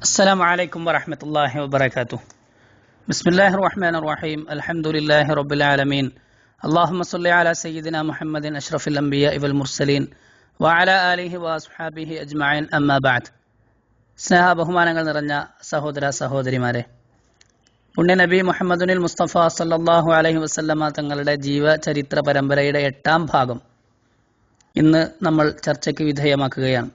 السلام عليكم ورحمة الله وبركاته بسم الله الرحمن الرحيم الحمد لله رب العالمين اللهم صل على سيدنا محمد أشرف الأنبياء والمرسلين وعلى آله وأصحابه أجمعين أما بعد സ്നേഹ ബഹുമാനങ്ങൾ നിറഞ്ഞ സഹോദര സഹോദരിമാരെ പുണ്യ നബി മുഹമ്മദുനിൽ മുസ്തഫ സല്ലല്ലാഹു അലൈഹി വസല്ലമ തങ്ങളുടെ ജീവചരിത്ര പരമ്പരയുടെ എട്ടാം ഭാഗം ഇന്ന് നമ്മൾ ചർച്ചയ്ക്ക് വിധേയമാക്കുകയാണ്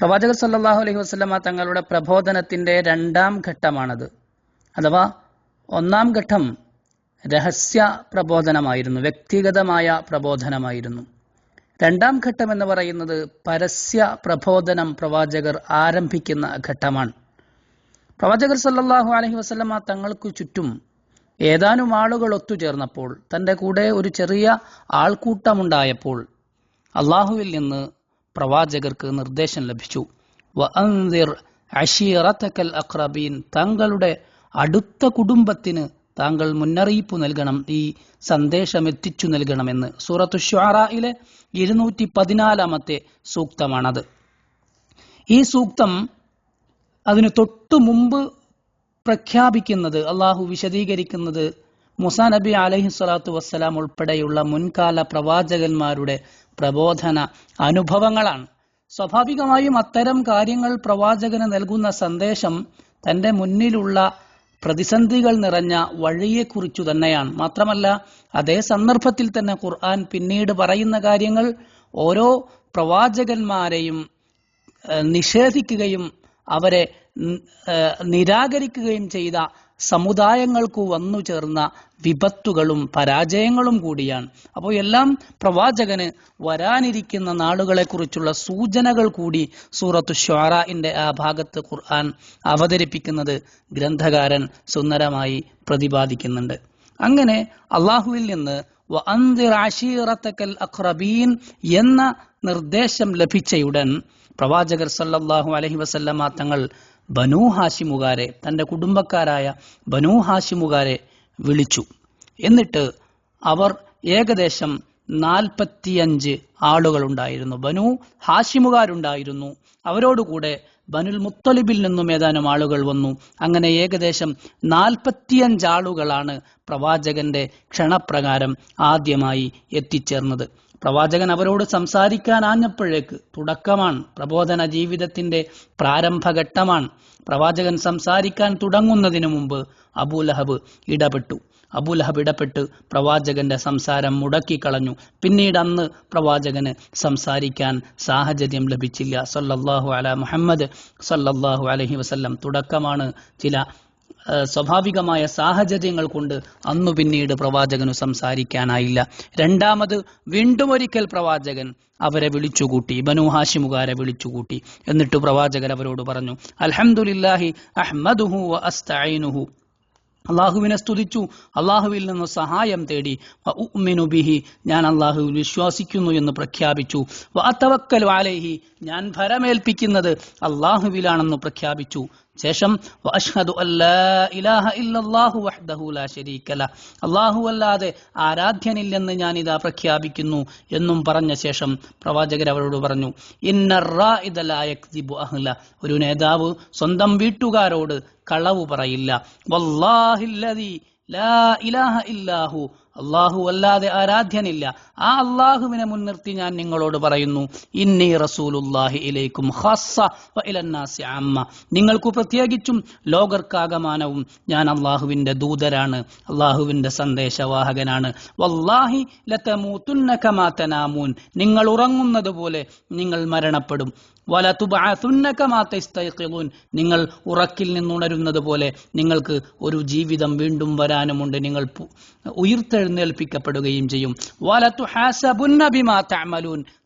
പ്രവാചകർ സല്ലാഹു അലൈഹി വസ്ലമ തങ്ങളുടെ പ്രബോധനത്തിന്റെ രണ്ടാം ഘട്ടമാണത്. അഥവാ ഒന്നാം ഘട്ടം രഹസ്യ പ്രബോധനമായിരുന്നു വ്യക്തിഗതമായ പ്രബോധനമായിരുന്നു. രണ്ടാം ഘട്ടം എന്ന് പറയുന്നത് പരസ്യ പ്രബോധനം പ്രവാചകർ ആരംഭിക്കുന്ന ഘട്ടമാണ്. പ്രവാചകർ സല്ലാഹു അലഹി വസ്ലമ തങ്ങൾക്കു ചുറ്റും ഏതാനും ആളുകൾ ഒത്തുചേർന്നപ്പോൾ തന്റെ കൂടെ ഒരു ചെറിയ ആൾക്കൂട്ടമുണ്ടായപ്പോൾ അള്ളാഹുവിൽ നിന്ന് പ്രവാചകർക്ക് നിർദ്ദേശം ലഭിച്ചു. തങ്ങളുടെ അടുത്ത കുടുംബത്തിന് താങ്കൾ മുന്നറിയിപ്പ് നൽകണം ഈ സന്ദേശം എത്തിച്ചു നൽകണമെന്ന്. സൂറത്തു ഷാറയിലെ ഇരുന്നൂറ്റി പതിനാലാമത്തെ സൂക്തമാണത്. ഈ സൂക്തം അതിന് തൊട്ടു മുമ്പ് പ്രഖ്യാപിക്കുന്നത് അള്ളാഹു വിശദീകരിക്കുന്നത് മുസാ നബി അലഹി സ്വലാത്തു വസ്സലാം ഉൾപ്പെടെയുള്ള മുൻകാല പ്രവാചകന്മാരുടെ പ്രബോധന അനുഭവങ്ങളാണ്. സ്വാഭാവികമായും അത്തരം കാര്യങ്ങൾ പ്രവാചകന് നൽകുന്ന സന്ദേശം തന്റെ മുന്നിലുള്ള പ്രതിസന്ധികൾ നിറഞ്ഞ വഴിയെക്കുറിച്ചു തന്നെയാണ്. മാത്രമല്ല അതേ സന്ദർഭത്തിൽ തന്നെ ഖുർആൻ പിന്നീട് പറയുന്ന കാര്യങ്ങൾ ഓരോ പ്രവാചകന്മാരെയും നിഷേധിക്കുകയും അവരെ നിരാകരിക്കുകയും ചെയ്ത സമുദായങ്ങൾക്കു വന്നു ചേർന്ന വിപത്തുകളും പരാജയങ്ങളും കൂടിയാണ്. അപ്പോൾ എല്ലാം പ്രവാചകന് വരാനിരിക്കുന്ന നാളുകളെക്കുറിച്ചുള്ള സൂചനകൾ കൂടി സൂറത്തു ഷ്വാറയിന്റെ ആ ഭാഗത്ത് ഖുർആൻ അവതരിപ്പിക്കുന്നത് ഗ്രന്ഥകാരൻ സുന്ദരമായി പ്രതിപാദിക്കുന്നുണ്ട്. അങ്ങനെ അള്ളാഹുവിൽ നിന്ന് എന്ന നിർദ്ദേശം ലഭിച്ചയുടൻ പ്രവാചകർ സല്ലാഹു അലഹി വസല്ലമ തങ്ങൾ ബനു ഹാഷിമുകാരെ തന്റെ കുടുംബക്കാരായ ബനു ഹാഷിമുകാരെ വിളിച്ചു. എന്നിട്ട് അവർ ഏകദേശം നാൽപ്പത്തിയഞ്ച് ആളുകളുണ്ടായിരുന്നു. ബനു ഹാഷിമുകാരുണ്ടായിരുന്നു അവരോടുകൂടെ ബനുൽ മുത്തലിബിൽ നിന്നും ഏതാനും ആളുകൾ വന്നു. അങ്ങനെ ഏകദേശം നാൽപ്പത്തിയഞ്ച് ആളുകളാണ് പ്രവാചകന്റെ ക്ഷണപ്രകാരം ആദ്യമായി എത്തിച്ചേർന്നത്. പ്രവാചകൻ അവരോട് സംസാരിക്കാൻ ആഞ്ഞപ്പോഴേക്ക് തുടക്കമാണ്. പ്രബോധന ജീവിതത്തിന്റെ പ്രാരംഭഘട്ടമാണ്. പ്രവാചകൻ സംസാരിക്കാൻ തുടങ്ങുന്നതിനു മുമ്പ് അബൂലഹബ് ഇടപെട്ടു. അബൂലഹബ് ഇടപെട്ട് പ്രവാചകന്റെ സംസാരം മുടക്കിക്കളഞ്ഞു പിന്നീട് അന്ന് പ്രവാചകന് സംസാരിക്കാൻ സാഹചര്യം ലഭിച്ചില്ല. സല്ലല്ലാഹു അല മുഹമ്മദ് സല്ലല്ലാഹു അലഹി വസല്ലം. തുടക്കമാണ് ചില സ്വാഭാവികമായ സാഹചര്യങ്ങൾ കൊണ്ട് അന്നു പിന്നീട് പ്രവാചകനു സംസാരിക്കാനായില്ല. രണ്ടാമത് വീണ്ടും ഒരിക്കൽ പ്രവാചകൻ അവരെ വിളിച്ചുകൂട്ടി ബനു ഹാഷിമുകാരെ വിളിച്ചുകൂട്ടി. എന്നിട്ട് പ്രവാചകൻ അവരോട് പറഞ്ഞു അൽഹംദുലില്ലാഹി അഹ്മദുഹു അസ്തൈനുഹു അള്ളാഹുവിനെ സ്തുതിച്ചു അള്ളാഹുവിൽ നിന്ന് സഹായം തേടി ബിഹി ഞാൻ അള്ളാഹുവിൽ വിശ്വസിക്കുന്നു എന്ന് പ്രഖ്യാപിച്ചു. വ വാലേഹി ഞാൻ ഭരമേൽപ്പിക്കുന്നത് അള്ളാഹുവിലാണെന്ന് പ്രഖ്യാപിച്ചു. ശേഷം അല്ലാതെ ആരാധ്യനില്ലെന്ന് ഞാൻ ഇതാ പ്രഖ്യാപിക്കുന്നു എന്നും പറഞ്ഞ ശേഷം പ്രവാചകർ അവരോട് പറഞ്ഞു അഹ്ല. ഒരു നേതാവ് സ്വന്തം വീട്ടുകാരോട് കളവ് പറയില്ല. വല്ലാഹില്ലദീ ലാ ഇലാഹ അള്ളാഹു അല്ലാതെ ആരാധ്യനില്ല. ആ അള്ളാഹുവിനെ മുൻനിർത്തി ഞാൻ നിങ്ങളോട് പറയുന്നു ഇന്നി റസൂലുല്ലാഹി ഇലൈക്കും ഇലന്നാസി നിങ്ങൾക്ക് പ്രത്യേകിച്ചും ലോകർക്കാകമാനവും ഞാൻ അള്ളാഹുവിന്റെ ദൂതരാണ് അള്ളാഹുവിന്റെ സന്ദേശവാഹകനാണ്. വല്ലാഹി ലതമൂതുന്ന കമാ തനാമൂൻ. നിങ്ങൾ ഉറങ്ങുന്നത് പോലെ നിങ്ങൾ മരണപ്പെടും. നിങ്ങൾ ഉറക്കിൽ നിന്നുണരുന്നത് പോലെ നിങ്ങൾക്ക് ഒരു ജീവിതം വീണ്ടും വരാനുമുണ്ട്. നിങ്ങൾ ഉയർത്തെഴുന്നേൽപ്പിക്കപ്പെടുകയും ചെയ്യും.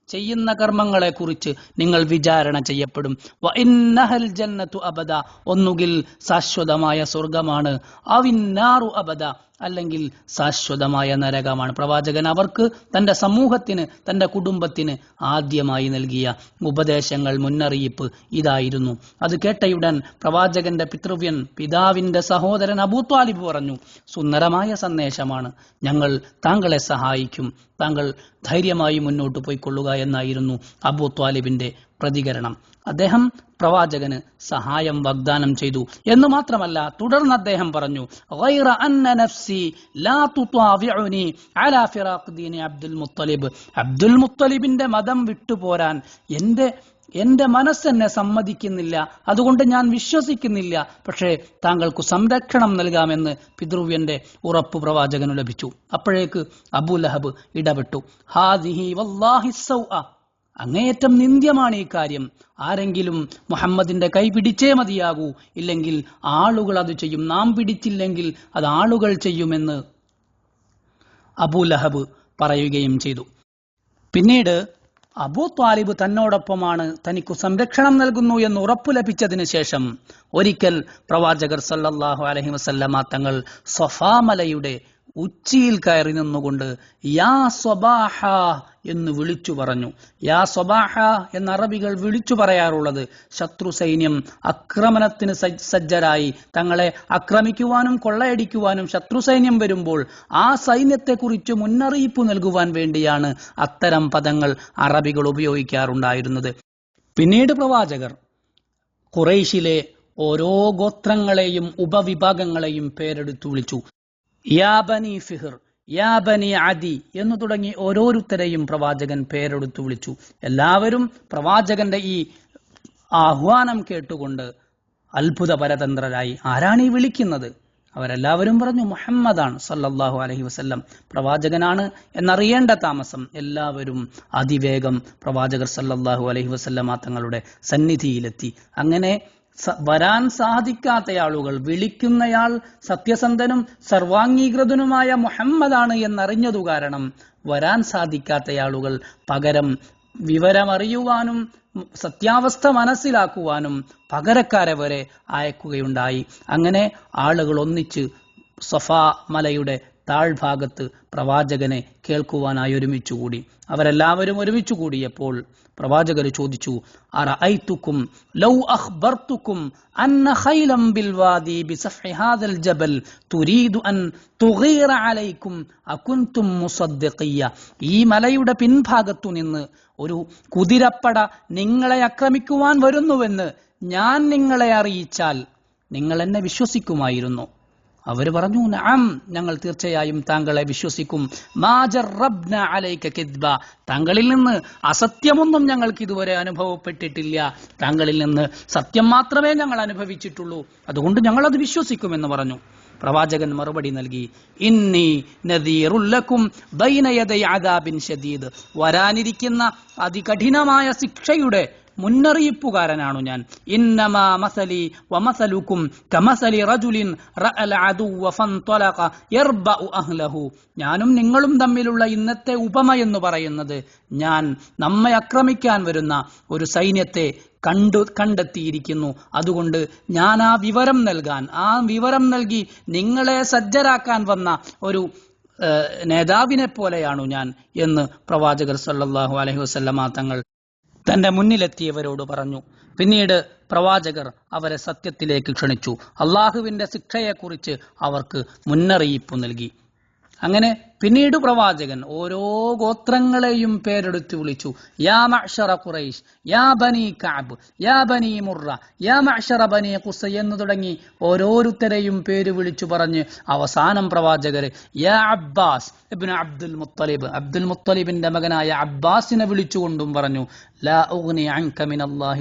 ചെയ്യുന്ന കർമ്മങ്ങളെ കുറിച്ച് നിങ്ങൾ വിചാരണ ചെയ്യപ്പെടും. അബദ. ഒന്നുകിൽ ശാശ്വതമായ സ്വർഗമാണ് അവിന്നാറു അബദ. അല്ലെങ്കിൽ ശാശ്വതമായ നരകമാണ്. പ്രവാചകൻ അവർക്ക് തന്റെ സമൂഹത്തിന് തന്റെ കുടുംബത്തിന് ആദ്യമായി നൽകിയ ഉപദേശങ്ങൾ മുന്നറിയിപ്പ് ഇതായിരുന്നു. അത് കേട്ടയുടൻ പ്രവാചകന്റെ പിതൃവ്യൻ പിതാവിന്റെ സഹോദരൻ അബൂത്വാലിബ് പറഞ്ഞു സുന്ദരമായ സന്ദേശമാണ്. ഞങ്ങൾ താങ്കളെ സഹായിക്കും. താങ്കൾ ധൈര്യമായി മുന്നോട്ട് പോയിക്കൊള്ളുക എന്നായിരുന്നു അബൂ ത്വാലിബിന്റെ പ്രതികരണം. അദ്ദേഹം പ്രവാചകന് സഹായം വാഗ്ദാനം ചെയ്തു. എന്ന് മാത്രമല്ല തുടർന്ന് അദ്ദേഹം പറഞ്ഞു "ഗൈറ അന്ന നഫ്സി ലാ തുതാവിഉനി അലാ ഫിറാഖ് ദീനി അബ്ദുൽ മുത്തലിബ്. അബ്ദുൽ മുത്തലിബിന്റെ മതം വിട്ടുപോരാൻ എന്റെ എന്റെ മനസ്സെന്നെ സമ്മതിക്കുന്നില്ല. അതുകൊണ്ട് ഞാൻ വിശ്വസിക്കുന്നില്ല. പക്ഷേ താങ്കൾക്ക് സംരക്ഷണം നൽകാമെന്ന് പിതൃവ്യന്റെ ഉറപ്പ് പ്രവാചകന് ലഭിച്ചു. അപ്പോഴേക്ക് അബു ലഹബ് ഇടപെട്ടു. ഹാദിഹി വല്ലാഹി സൗഅ. അങ്ങേയറ്റം നിന്ദ്യമാണ് ഈ കാര്യം. ആരെങ്കിലും മുഹമ്മദിന്റെ കൈ പിടിച്ചേ മതിയാകൂ. ഇല്ലെങ്കിൽ ആളുകൾ അത് ചെയ്യും. നാം പിടിച്ചില്ലെങ്കിൽ അത് ആളുകൾ ചെയ്യുമെന്ന് അബൂലഹബ് പറയുകയും ചെയ്തു. പിന്നീട് അബൂ ത്വാലിബ് തന്നോടൊപ്പമാണ് തനിക്കു സംരക്ഷണം നൽകുന്നു എന്ന് ഉറപ്പു ലഭിച്ചതിന് ശേഷം ഒരിക്കൽ പ്രവാചകർ സല്ലല്ലാഹു അലഹി വസല്ലമ തങ്ങൾ സൊഫാമലയുടെ ഉച്ചിയിൽ കയറി നിന്നുകൊണ്ട് യാ സ്വബാഹ എന്ന് വിളിച്ചു പറഞ്ഞു. യാ സ്വബാഹ എന്ന അറബികൾ വിളിച്ചു പറയാറുള്ളത്. ശത്രു സൈന്യം ആക്രമണത്തിന് സജ്ജരായി. തങ്ങളെ ആക്രമിക്കുവാനും കൊള്ളയടിക്കുവാനും ശത്രു സൈന്യം വരുമ്പോൾ ആ സൈന്യത്തെക്കുറിച്ച് മുന്നറിയിപ്പ് നൽകുവാൻ വേണ്ടിയാണ് അത്തരം പദങ്ങൾ അറബികൾ ഉപയോഗിക്കാറുണ്ടായിരുന്നത്. പിന്നീട് പ്രവാചകർ ഖുറൈശിലെ ഓരോ ഗോത്രങ്ങളെയും ഉപവിഭാഗങ്ങളെയും പേരെടുത്തു വിളിച്ചു. യാബനി ഫിഹിർ യാ ബനി അദി എന്നു തുടങ്ങി ഓരോരുത്തരെയും പ്രവാചകൻ പേരെടുത്തു വിളിച്ചു. എല്ലാവരും പ്രവാചകന്റെ ഈ ആഹ്വാനം കേട്ടുകൊണ്ട് അത്ഭുത പരതന്ത്രരായി ആരാണ് ഈ വിളിക്കുന്നത്? അവരെല്ലാവരും പറഞ്ഞു മുഹമ്മദാണ് സല്ലല്ലാഹു അലഹി വസ്ല്ലം. പ്രവാചകനാണ് എന്നറിയേണ്ട താമസം. എല്ലാവരും അതിവേഗം പ്രവാചകർ സല്ലല്ലാഹു അലഹി വസല്ലമ തങ്ങളുടെ സന്നിധിയിലെത്തി. അങ്ങനെ വരാൻ സാധിക്കാത്ത ആളുകൾ വിളിക്കുന്നയാൾ സത്യസന്ധനും സർവാംഗീകൃതനുമായ മുഹമ്മദാണ് എന്നറിഞ്ഞതു കാരണം വരാൻ സാധിക്കാത്ത ആളുകൾ പകരം വിവരമറിയുവാനും സത്യാവസ്ഥ മനസ്സിലാക്കുവാനും പകരക്കാരെ വരെ അയക്കുകയുണ്ടായി. അങ്ങനെ ആളുകൾ ഒന്നിച്ച് സഫാ മലയുടെ താഴ്ഭാഗത്ത് പ്രവാചകനെ കേൾക്കുവാനായി ഒരുമിച്ചുകൂടി. അവരെല്ലാവരും ഒരുമിച്ചു കൂടിയപ്പോൾ പ്രവാചകർ ചോദിച്ചു അറഅയ്തുക്കും ലൗ അന്ന ബിസഫ്ഹി ഹാദൽ ജബൽ തുരീദു അൻ തുഗീറ അകുൻതും ഈ മലയുടെ പിൻഭാഗത്തു നിന്ന് ഒരു കുതിരപ്പട നിങ്ങളെ ആക്രമിക്കുവാൻ വരുന്നുവെന്ന് ഞാൻ നിങ്ങളെ അറിയിച്ചാൽ നിങ്ങൾ എന്നെ വിശ്വസിക്കുമായിരുന്നു. അവർ പറഞ്ഞു നാം ഞങ്ങൾ തീർച്ചയായും താങ്കളെ വിശ്വസിക്കും. താങ്കളിൽ നിന്ന് അസത്യമൊന്നും ഞങ്ങൾക്ക് ഇതുവരെ അനുഭവപ്പെട്ടിട്ടില്ല. താങ്കളിൽ നിന്ന് സത്യം മാത്രമേ ഞങ്ങൾ അനുഭവിച്ചിട്ടുള്ളൂ. അതുകൊണ്ട് ഞങ്ങൾ അത് വിശ്വസിക്കും എന്ന് പറഞ്ഞു. പ്രവാചകൻ മറുപടി നൽകി ഇന്നി നദീറുല്ലക്കും ബൈന യദൈ അദാബിൻ ഷദീദ് വരാനിരിക്കുന്ന അതികഠിനമായ ശിക്ഷയുടെ മുന്നറിയിപ്പുകാരനാണു ഞാൻ. ഇന്നമാ മസലി കമസലി റഅൽ അദുവ ഫൻതലഖ അഹ്ലഹു. ഞാനും നിങ്ങളും തമ്മിലുള്ള ഇന്നത്തെ ഉപമ എന്ന് പറയുന്നത് ഞാൻ നമ്മെ ആക്രമിക്കാൻ വരുന്ന ഒരു സൈന്യത്തെ കണ്ടു കണ്ടെത്തിയിരിക്കുന്നു. അതുകൊണ്ട് ഞാൻ ആ വിവരം നൽകാൻ ആ വിവരം നൽകി നിങ്ങളെ സജ്ജരാക്കാൻ വന്ന ഒരു നേതാവിനെ പോലെയാണു ഞാൻ എന്ന് പ്രവാചകർ സല്ലാഹു അലഹി വസ്ലമാ തങ്ങൾ തന്റെ മുന്നിലെത്തിയവരോട് പറഞ്ഞു പിന്നീട് പ്രവാചകർ അവരെ സത്യത്തിലേക്ക് ക്ഷണിച്ചു. അള്ളാഹുവിന്റെ ശിക്ഷയെക്കുറിച്ച് അവർക്ക് മുന്നറിയിപ്പ് നൽകി. അങ്ങനെ പിന്നീട് പ്രവാചകൻ ഓരോ ഗോത്രങ്ങളെയും പേരെടുത്ത് വിളിച്ചു. യാ മഷറ ഖുറൈഷ് യാ ബനി കാബ് യാ ബനി മുറ യാ മഷറ ബനി ഖുസ എന്ന് തുടങ്ങി ഓരോരുത്തരെയും പേര് വിളിച്ചു പറഞ്ഞ് അവസാനം പ്രവാചകർ യാ Abbas ibn Abdul Muttalib Abdul മുത്തലിബിന്റെ മകനായ അബ്ബാസിനെ വിളിച്ചുകൊണ്ടും പറഞ്ഞു ലാ ഉഗ്നി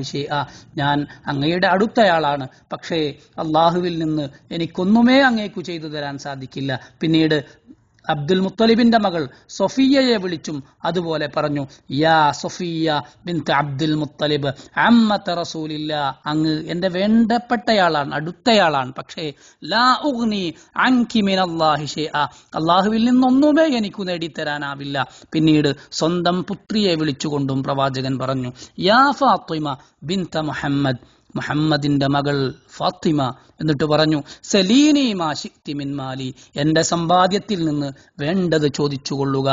ഷൈഅ ഞാൻ അങ്ങയുടെ അടുത്തയാളാണ്. പക്ഷേ അള്ളാഹുവിൽ നിന്ന് എനിക്കൊന്നുമേ അങ്ങേക്കു ചെയ്തു തരാൻ സാധിക്കില്ല. പിന്നീട് അബ്ദുൽ മുത്തലിബിന്റെ മകൾ സൊഫിയയെ വിളിച്ചും അതുപോലെ പറഞ്ഞു യാ സൊഫിയ ബിൻത്ത് അബ്ദുൽ മുത്തലിബ് അമ്മത്ത റസൂലില്ല അങ്ങ് എന്റെ വേണ്ടപ്പെട്ടയാളാണ് അടുത്തയാളാണ്. പക്ഷേ ലാ ഉഗ്നി അൻകി മിനല്ലാഹി ഷൈഅ അള്ളാഹുവിൽ നിന്നൊന്നുമേ എനിക്ക് നേടിത്തരാനാവില്ല. പിന്നീട് സ്വന്തം പുത്രിയെ വിളിച്ചുകൊണ്ടും പ്രവാചകൻ പറഞ്ഞു യാ ഫാത്തിമ ബിൻത മുഹമ്മദ് മുഹമ്മദിന്റെ മകൾ ഫാത്തിമ എന്നിട്ട് പറഞ്ഞു സലീനി മാശിക്തി മിൻമാലി എന്റെ സമ്പാദ്യത്തിൽ നിന്ന് വേണ്ടത് ചോദിച്ചു കൊള്ളുക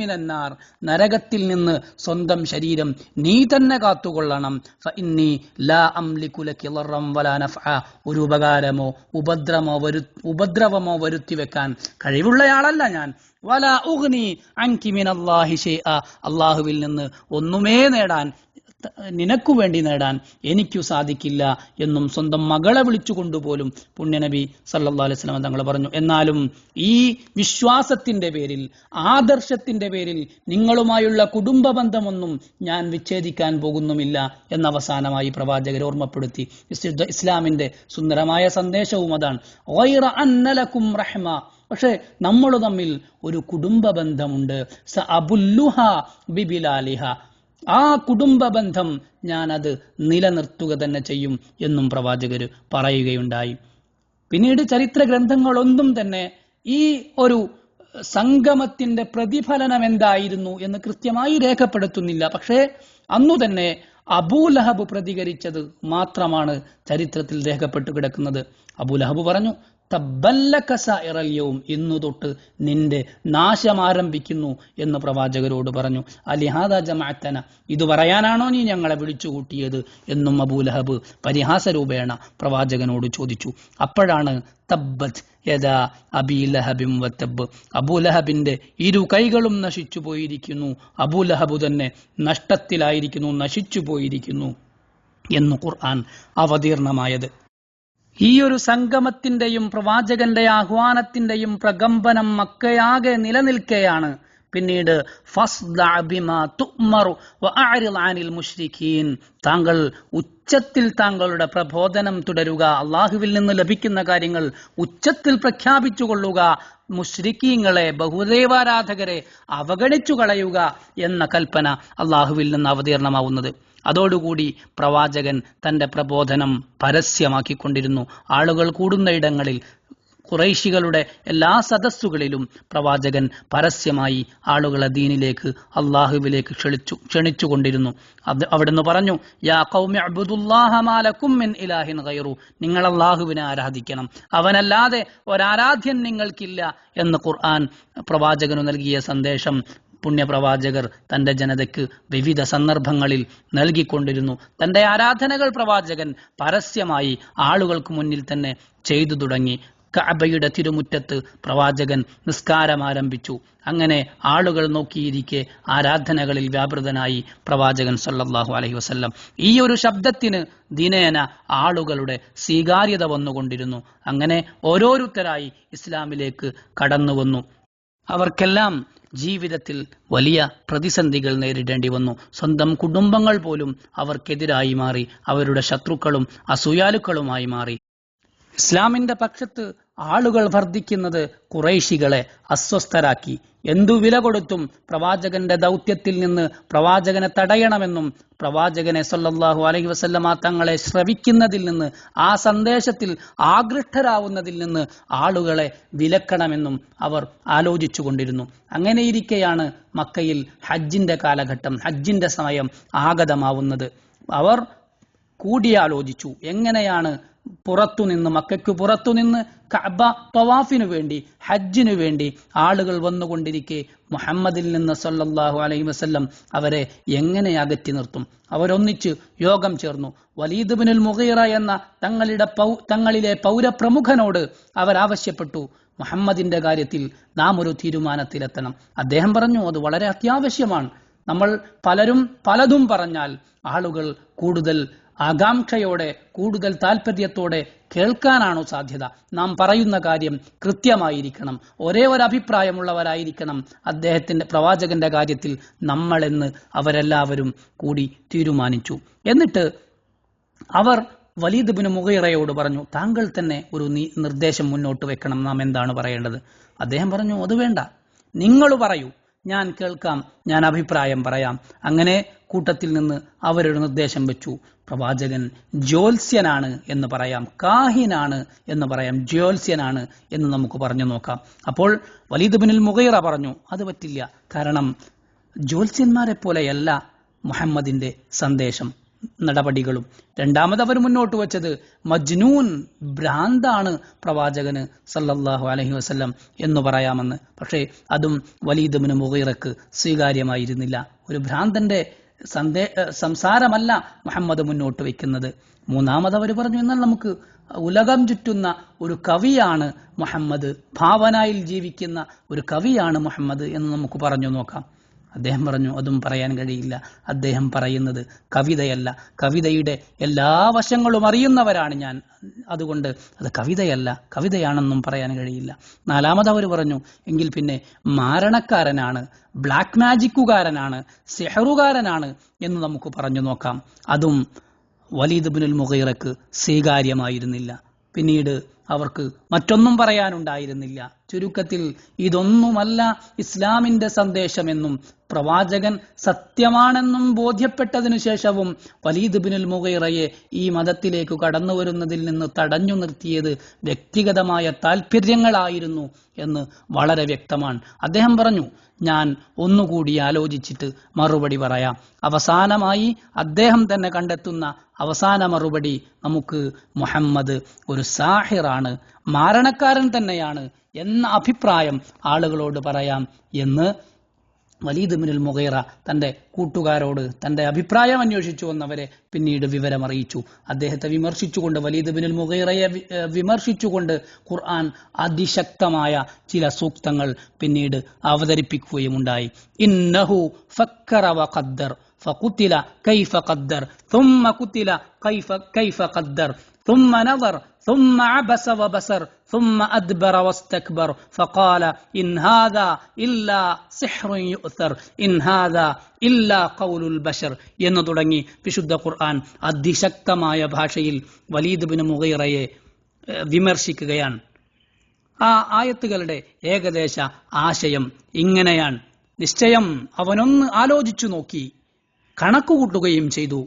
മിനന്നാർ നരകത്തിൽ നിന്ന് സ്വന്തം ശരീരം നീ തന്നെ കാത്തുകൊള്ളണം. ഫഇന്നി ലാ ഒരു ഉപകാരമോ ഉപദ്രവമോ വരു ഉപദ്രവമോ വരുത്തി വെക്കാൻ കഴിവുള്ളയാളല്ല ഞാൻ. വല ഉഗ്നി അൻകി മിനല്ലാഹി ഷൈഅ അള്ളാഹുവിൽ നിന്ന് ഒന്നുമേ നേടാൻ നിനക്കു വേണ്ടി നേടാൻ എനിക്കു സാധിക്കില്ല എന്നും സ്വന്തം മകളെ വിളിച്ചുകൊണ്ടുപോലും പുണ്യനബി സല്ലല്ലാഹു അലൈഹി വസല്ലം തങ്ങൾ പറഞ്ഞു. എന്നാലും ഈ വിശ്വാസത്തിന്റെ പേരിൽ ആദർശത്തിന്റെ പേരിൽ നിങ്ങളുമായുള്ള കുടുംബ ബന്ധമൊന്നും ഞാൻ വിച്ഛേദിക്കാൻ പോകുന്നുമില്ല എന്നവസാനമായി പ്രവാചകർ ഓർമ്മപ്പെടുത്തി. ഇസ് ഇസ്ലാമിന്റെ സുന്ദരമായ സന്ദേശവും അതാണ്. അന്നലക്കും അന്ന റഹ്മ. പക്ഷേ നമ്മൾ തമ്മിൽ ഒരു കുടുംബ ബന്ധമുണ്ട്. ബിബിലാലിഹ. ആ കുടുംബ ബന്ധം ഞാൻ അത് നിലനിർത്തുക തന്നെ ചെയ്യും എന്നും പ്രവാചകർ പറയുകയുണ്ടായി. പിന്നീട് ചരിത്ര ഗ്രന്ഥങ്ങളൊന്നും തന്നെ ഈ ഒരു സംഗമത്തിന്റെ പ്രതിഫലനം എന്തായിരുന്നു എന്ന് കൃത്യമായി രേഖപ്പെടുത്തുന്നില്ല. പക്ഷേ അന്നു തന്നെ അബൂലഹബ് പ്രതികരിച്ചത് മാത്രമാണ് ചരിത്രത്തിൽ രേഖപ്പെട്ടു കിടക്കുന്നത്. അബൂലഹബ് പറഞ്ഞു തബ്ബല്ലക്കസയറല്യവും ഇന്നു തൊട്ട് നിന്റെ നാശം ആരംഭിക്കുന്നു എന്ന് പ്രവാചകരോട് പറഞ്ഞു. അലിഹാദ ജമാഅത്തന ഇത് പറയാനാണോ നീ ഞങ്ങളെ വിളിച്ചുകൂട്ടിയത്? എന്നും അബൂലഹബ് പരിഹാസ രൂപേണ പ്രവാചകനോട് ചോദിച്ചു. അപ്പോഴാണ് തബ്ബത് യഥാ അബീലഹബിം വത്തബ് അബൂലഹബിന്റെ ഇരു കൈകളും നശിച്ചു പോയിരിക്കുന്നു. അബൂലഹബ് തന്നെ നഷ്ടത്തിലായിരിക്കുന്നു നശിച്ചു പോയിരിക്കുന്നു എന്ന് ഖുർആൻ അവതീർണമായത്. ഈ ഒരു സംഗമത്തിന്റെയും പ്രവാചകന്റെ ആഹ്വാനത്തിന്റെയും പ്രകമ്പനം മക്കയാകെ നിലനിൽക്കെയാണ്. പിന്നീട് താങ്കൾ ഉച്ചത്തിൽ താങ്കളുടെ പ്രബോധനം തുടരുക അള്ളാഹുവിൽ നിന്ന് ലഭിക്കുന്ന കാര്യങ്ങൾ ഉച്ചത്തിൽ പ്രഖ്യാപിച്ചുകൊള്ളുക മുശ്രിക്കീങ്ങളെ ബഹുദൈവാരാധകരെ അവഗണിച്ചു കളയുക എന്ന കൽപ്പന അള്ളാഹുവിൽ നിന്ന് അവതീർണമാവുന്നത്. അതോടുകൂടി പ്രവാചകൻ തന്റെ പ്രബോധനം പരസ്യമാക്കിക്കൊണ്ടിരുന്നു. ആളുകൾ കൂടുന്ന ഇടങ്ങളിൽ കുറൈശികളുടെ എല്ലാ സദസ്സുകളിലും പ്രവാചകൻ പരസ്യമായി ആളുകളെ ദീനിലേക്ക് അള്ളാഹുവിലേക്ക് ക്ഷണിച്ചു ക്ഷണിച്ചുകൊണ്ടിരുന്നു. അത് അവിടുന്ന് പറഞ്ഞു യാ മിൻ ഇലാഹിൻ ഗൈറു. നിങ്ങൾ അള്ളാഹുവിനെ ആരാധിക്കണം. അവനല്ലാതെ ഒരാരാധ്യൻ നിങ്ങൾക്കില്ല എന്ന് ഖുർആൻ പ്രവാചകനു നൽകിയ സന്ദേശം പുണ്യപ്രവാചകർ തന്റെ ജനതയ്ക്ക് വിവിധ സന്ദർഭങ്ങളിൽ നൽകിക്കൊണ്ടിരുന്നു. തന്റെ ആരാധനകൾ പ്രവാചകൻ പരസ്യമായി ആളുകൾക്ക് മുന്നിൽ തന്നെ ചെയ്തു തുടങ്ങി. കഅബയുടെ തിരുമുറ്റത്ത് പ്രവാചകൻ നിസ്കാരം ആരംഭിച്ചു. അങ്ങനെ ആളുകൾ നോക്കിയിരിക്കെ ആരാധനകളിൽ വ്യാപൃതനായി പ്രവാചകൻ സല്ലല്ലാഹു അലൈഹി വസല്ലം. ഈ ഒരു ശബ്ദത്തിന് ദിനേന ആളുകളുടെ സ്വീകാര്യത വന്നുകൊണ്ടിരുന്നു. അങ്ങനെ ഓരോരുത്തരായി ഇസ്ലാമിലേക്ക് കടന്നു വന്നു അവർക്കെല്ലാം ജീവിതത്തിൽ വലിയ പ്രതിസന്ധികൾ നേരിടേണ്ടി വന്നു. സ്വന്തം കുടുംബങ്ങൾ പോലും അവർക്കെതിരായി മാറി. അവരുടെ ശത്രുക്കളും അസൂയാലുക്കളുമായി മാറി. ഇസ്ലാമിന്റെ പക്ഷത്ത് ആളുകൾ വർദ്ധിക്കുന്നത് കുറൈശികളെ അസ്വസ്ഥരാക്കി. എന്തു വില കൊടുത്തും പ്രവാചകന്റെ ദൗത്യത്തിൽ നിന്ന് പ്രവാചകനെ തടയണമെന്നും പ്രവാചകനെ സല്ലാഹു അലൈഹി വസല്ലമ തങ്ങളെ ശ്രവിക്കുന്നതിൽ നിന്ന് ആ സന്ദേശത്തിൽ ആകൃഷ്ടരാവുന്നതിൽ നിന്ന് ആളുകളെ വിലക്കണമെന്നും അവർ ആലോചിച്ചു കൊണ്ടിരുന്നു അങ്ങനെയിരിക്കെയാണ് മക്കയിൽ ഹജ്ജിന്റെ കാലഘട്ടം ഹജ്ജിന്റെ സമയം ആഗതമാവുന്നത്. അവർ കൂടിയാലോചിച്ചു എങ്ങനെയാണ് പുറത്തുനിന്ന് മക്കയ്ക്ക് പുറത്തുനിന്ന് കഅബ തവാഫിനു വേണ്ടി ഹജ്ജിനു വേണ്ടി ആളുകൾ വന്നുകൊണ്ടിരിക്കെ മുഹമ്മദിൽ നിന്ന് സല്ലല്ലാഹു അലൈഹി വസല്ലം അവരെ എങ്ങനെ അകറ്റി നിർത്തും? അവരൊന്നിച്ച് യോഗം ചേർന്നു. വലീദ് ബിനുൽ മുഗീറ എന്ന തങ്ങളുടെ തങ്ങളിലെ പൗരപ്രമുഖനോട് അവരാവശ്യപ്പെട്ടു മുഹമ്മദിന്റെ കാര്യത്തിൽ നാം ഒരു തീരുമാനത്തിലെത്തണം. അദ്ദേഹം പറഞ്ഞു അത് വളരെ അത്യാവശ്യമാണ്. നമ്മൾ പലരും പലതും പറഞ്ഞാൽ ആളുകൾ കൂടുതൽ ആകാംക്ഷയോടെ കൂടുതൽ താല്പര്യത്തോടെ കേൾക്കാനാണോ സാധ്യത? നാം പറയുന്ന കാര്യം കൃത്യമായിരിക്കണം. ഒരേ ഒരു അഭിപ്രായമുള്ളവരായിരിക്കണം അദ്ദേഹത്തിന്റെ പ്രവാചകന്റെ കാര്യത്തിൽ നമ്മളെന്ന് അവരെല്ലാവരും കൂടി തീരുമാനിച്ചു. എന്നിട്ട് അവർ വലീദ് ബിന് മുഗീറയോട് പറഞ്ഞു താങ്കൾ തന്നെ ഒരു നിർദ്ദേശം മുന്നോട്ട് വെക്കണം. നാം എന്താണ് പറയേണ്ടത്? അദ്ദേഹം പറഞ്ഞു അത് വേണ്ട. നിങ്ങൾ പറയൂ. ഞാൻ കേൾക്കാം ഞാൻ അഭിപ്രായം പറയാം. അങ്ങനെ കൂട്ടത്തിൽ നിന്ന് അവരൊരു നിർദ്ദേശം വെച്ചു. പ്രവാചകൻ ജ്യോത്സ്യനാണ് എന്ന് പറയാം കാഹിനാണ് എന്ന് പറയാം ജ്യോത്സ്യനാണ് എന്ന് നമുക്ക് പറഞ്ഞു നോക്കാം. അപ്പോൾ വലീദ് ബിനിൽ മുഗൈറ പറഞ്ഞു അത് പറ്റില്ല. കാരണം ജ്യോത്സ്യന്മാരെ പോലെയല്ല മുഹമ്മദിന്റെ സന്ദേശം. നടപടികളും. രണ്ടാമത് അവർ മുന്നോട്ട് വെച്ചത് മജ്നൂൻ ഭ്രാന്താണ് പ്രവാചകന് സല്ലല്ലാഹു അലഹി വസല്ലം എന്ന് പറയാമെന്ന്. പക്ഷേ അതും വലീദുബിന് മുഗീറക്ക് സ്വീകാര്യമായിരുന്നില്ല. ഒരു ഭ്രാന്തന്റെ സന്ദേ സംസാരമല്ല മുഹമ്മദ് മുന്നോട്ട് വെക്കുന്നത് മൂന്നാമത് അവർ പറഞ്ഞു എന്നാൽ നമുക്ക് ഉലകം ചുറ്റുന്ന ഒരു കവിയാണ് മുഹമ്മദ്. ഭാവനയിൽ ജീവിക്കുന്ന ഒരു കവിയാണ് മുഹമ്മദ് എന്ന് നമുക്ക് പറഞ്ഞു നോക്കാം. അദ്ദേഹം പറഞ്ഞു അതും പറയാൻ കഴിയില്ല. അദ്ദേഹം പറയുന്നത് കവിതയല്ല. കവിതയുടെ എല്ലാ വശങ്ങളും അറിയുന്നവരാണ് ഞാൻ. അതുകൊണ്ട് അത് കവിതയല്ല. കവിതയാണെന്നും പറയാൻ കഴിയില്ല. നാലാമത് അവർ പറഞ്ഞു എങ്കിൽ പിന്നെ മാരണക്കാരനാണ് ബ്ലാക്ക് മാജിക്കുകാരനാണ് സെഹറുകാരനാണ് എന്ന് നമുക്ക് പറഞ്ഞു നോക്കാം. അതും വലീദ് ബിനുൽ മുഖൈറക്ക് സ്വീകാര്യമായിരുന്നില്ല. പിന്നീട് അവർക്ക് മറ്റൊന്നും പറയാനുണ്ടായിരുന്നില്ല. ചുരുക്കത്തിൽ ഇതൊന്നുമല്ല ഇസ്ലാമിന്റെ സന്ദേശമെന്നും പ്രവാചകൻ സത്യമാണെന്നും ബോധ്യപ്പെട്ടതിനു ശേഷവും വലീദ് ബിനുൽ മുഗൈറയെ ഈ മതത്തിലേക്ക് കടന്നു വരുന്നതിൽ നിന്ന് തടഞ്ഞു നിർത്തിയത് വ്യക്തിഗതമായ താല്പര്യങ്ങളായിരുന്നു എന്ന് വളരെ വ്യക്തമാണ്. അദ്ദേഹം പറഞ്ഞു ഞാൻ ഒന്നുകൂടി ആലോചിച്ചിട്ട് മറുപടി പറയാം. അവസാനമായി അദ്ദേഹം തന്നെ കണ്ടെത്തുന്ന അവസാന മറുപടി നമുക്ക് മുഹമ്മദ് ഒരു സാഹിറാണ്. മാരണക്കാരൻ തന്നെയാണ് എന്ന അഭിപ്രായം ആളുകളോട് പറയാം എന്ന് വലീദ് ബിനുൽ മുഗൈറ തന്റെ കൂട്ടുകാരോട് തന്റെ അഭിപ്രായം അന്വേഷിച്ചു വന്നവരെ പിന്നീട് വിവരം അറിയിച്ചു അദ്ദേഹത്തെ വിമർശിച്ചുകൊണ്ട് വലീദ് ബിനുൽ മുഗൈറയെ വി- ഏഹ് വിമർശിച്ചുകൊണ്ട് ഖുർആൻ അതിശക്തമായ ചില സൂക്തങ്ങൾ പിന്നീട് അവതരിപ്പിക്കുകയുമുണ്ടായി ഇന്നഹു ഫക്കറ വഖദ്ദർ فقتل كيف قدر ثم قتل كيف كيف قدر ثم نظر ثم عبس وبسر ثم أدبر واستكبر فقال إن هذا إلا سحر يؤثر إن هذا إلا قول البشر എന്ന് തുടങ്ങി വിശുദ്ധ ഖുർആൻ അതിശക്തമായ ഭാഷയിൽ വലീദ് ബിൻ മുഗൈറയെ ഏഹ്, വിമർശിക്കുകയാണ് ആ ആയത്തുകളുടെ ഏകദേശ ആശയം ഇങ്ങനെയാണ് നിശ്ചയം അവനൊന്ന് ആലോചിച്ചു നോക്കി കണക്കുകൂട്ടുകയും ചെയ്തു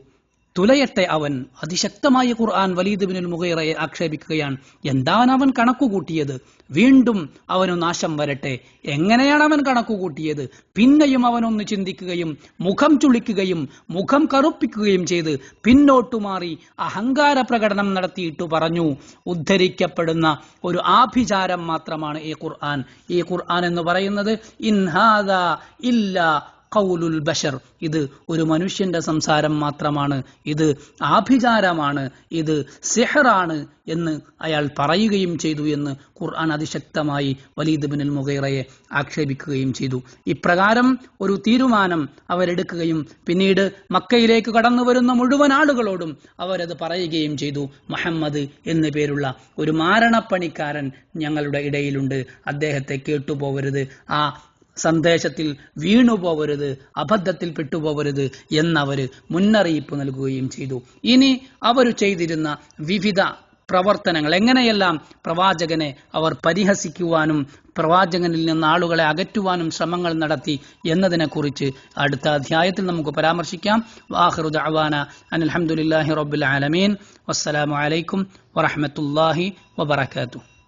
തുലയട്ടെ അവൻ അതിശക്തമായ ഖുർആൻ വലീദ് ബിനുൽ മുഗൈറയെ ആക്ഷേപിക്കുകയാണ്. എന്താണ് അവൻ കണക്കുകൂട്ടിയത്? വീണ്ടും അവനു നാശം വരട്ടെ. എങ്ങനെയാണ് അവൻ കണക്കുകൂട്ടിയത്? പിന്നെയും അവനൊന്ന് ചിന്തിക്കുകയും മുഖം ചുളിക്കുകയും മുഖം കറുപ്പിക്കുകയും ചെയ്ത് പിന്നോട്ടു മാറി അഹങ്കാര പ്രകടനം നടത്തിയിട്ടു പറഞ്ഞു. ഉദ്ധരിക്കപ്പെടുന്ന ഒരു ആഭിചാരം മാത്രമാണ് ഈ ഖുർആൻ. ഈ ഖുർആൻ എന്ന് പറയുന്നത് ഇൻഹാദ ഇല്ല ഖൗലുൽ ബഷർ. ഇത് ഒരു മനുഷ്യന്റെ സംസാരം മാത്രമാണ്. ഇത് ആഭിചാരമാണ്. ഇത് സിഹറാണ് എന്ന് അയാൾ പറയുകയും ചെയ്തു എന്ന് ഖുർആൻ അതിശക്തമായി വലീദ് ബിനുൽ മുഗൈറയെ ആക്ഷേപിക്കുകയും ചെയ്തു. ഇപ്രകാരം ഒരു തീരുമാനം അവരെടുക്കുകയും പിന്നീട് മക്കയിലേക്ക് കടന്നു വരുന്ന മുഴുവൻ ആളുകളോടും അവരത് പറയുകയും ചെയ്തു. മുഹമ്മദ് എന്നു പേരുള്ള ഒരു മാരണപ്പണിക്കാരൻ ഞങ്ങളുടെ ഇടയിലുണ്ട്. അദ്ദേഹത്തെ കേട്ടുപോകരുത്. ആ സന്ദേശത്തിൽ വീണുപോവരുത് അബദ്ധത്തിൽ പെട്ടുപോവരുത് എന്നവര് മുന്നറിയിപ്പ് നൽകുകയും ചെയ്തു. ഇനി അവർ ചെയ്തിരുന്ന വിവിധ പ്രവർത്തനങ്ങൾ എങ്ങനെയെല്ലാം പ്രവാചകനെ അവർ പരിഹസിക്കുവാനും പ്രവാചകനിൽ നിന്ന് ആളുകളെ അകറ്റുവാനും ശ്രമങ്ങൾ നടത്തി എന്നതിനെക്കുറിച്ച് അടുത്ത അധ്യായത്തിൽ നമുക്ക് പരാമർശിക്കാം. വാഹിറു ദഅവാന അനിൽഹമുല്ലാഹി റബ്ബിൽ ആലമീൻ. വസ്സലാമു അലൈക്കും വറഹ്മത്തുള്ളാഹി വബറകാതുഹു.